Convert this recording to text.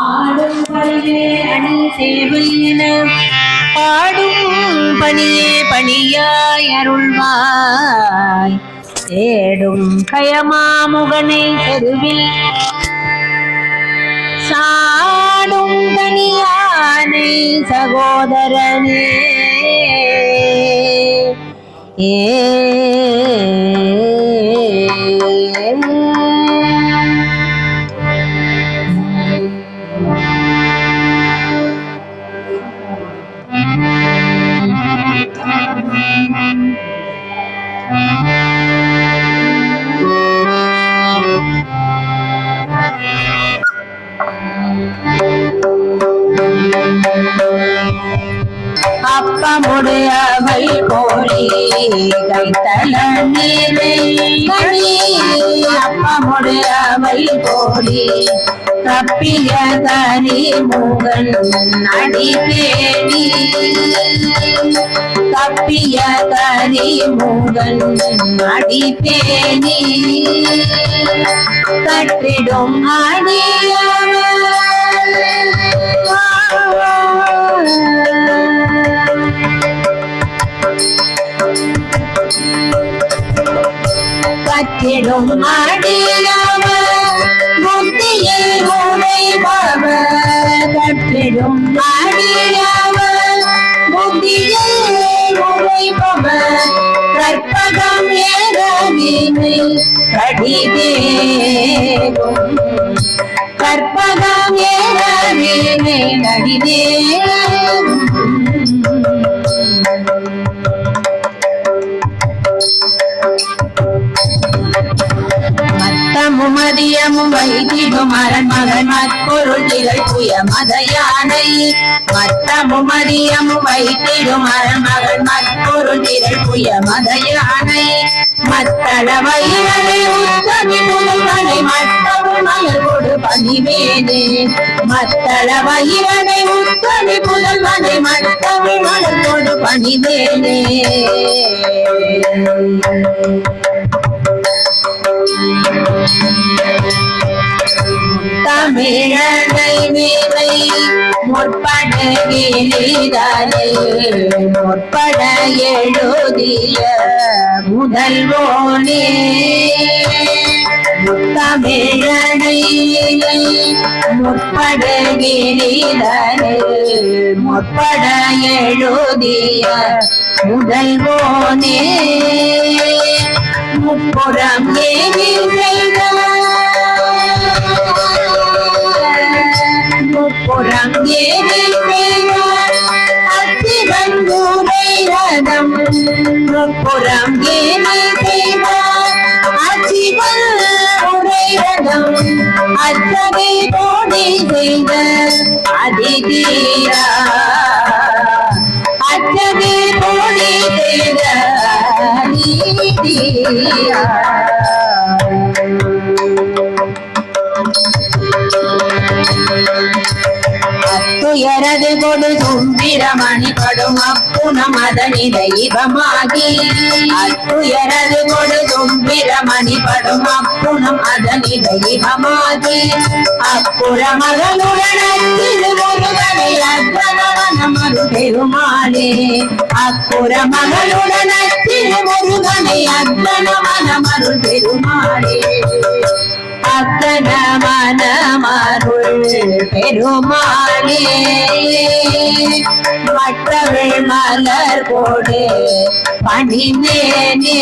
ஆடும் பணியே அணி சேவையின பாடும் பணியே பணியாய் அருள்வாய். தேடும் கயமாமுகனை தெருவில் சாடும் பணியானை சகோதரனே. ஏ அப்பமுடையவை போலி கைத்தல நீரை கனி அப்பமுடையவை போலி கப்பிய கரி முகன் அடி தேடி. தப்பிய தனி முகன் அடி தேடி. கட்டிடும் அடியவர் கத்திடும் அடியவர் புத்தியில் உடைபவர் கத்திடும் அடியவர் புத்தியில் உடைபவர் கற்பகம் ஏறவினை கடிதேகும் கற்பகம் ஏறவினை கடிதேகும் மத்தமும் மதியமும் வைத்திடும் அரண் மகன் மற்பொருள் திகழ் புய மத யானை மத்தமும் மதியமும் வைத்திடும் அரண் மகன் மற்பொருள் திகழ் புய மத யானை மத்தள வயிறனை உத்தமி முழுவனை மத்தமும் மலர் கொடு பதிவேனே மத்தள வயிறனை உத்தமி புதல்வனை மத்தமிழ் மலர் கொடு பணிவேனே. தமிழனை மேலை முற்பட முற்பட எழுதிய முதல்வோனே தமிழனை முற்பட எளிதாலே முற்பட எழுதிய முதல்வோனே முப்புறம் ஏவி அத்திவந்தூரை ரதம் அச்சிவல் உரை அத்தகை கோடி செய்த அதிதீரா அத்தகை கோடி செய்த நீதீரா துயரது கொடு சும்பிரமணி படும் அப்புணம் அதனி தெய்வமாகி அத்துயரது கொடு சும்பிரமணி படும் அப்புணம் அதனி தெய்வமாகி அப்புற மகனுடன் திருமுருகனை அத்தனவனமரு பெருமாளே அப்புற மகனுடன் திருமுருகனை அத்தனவனமரு பெருமாளே அத்தன மனமருள் பெருமானே. மற்றவள் மலர் போடு பணிந்தேனே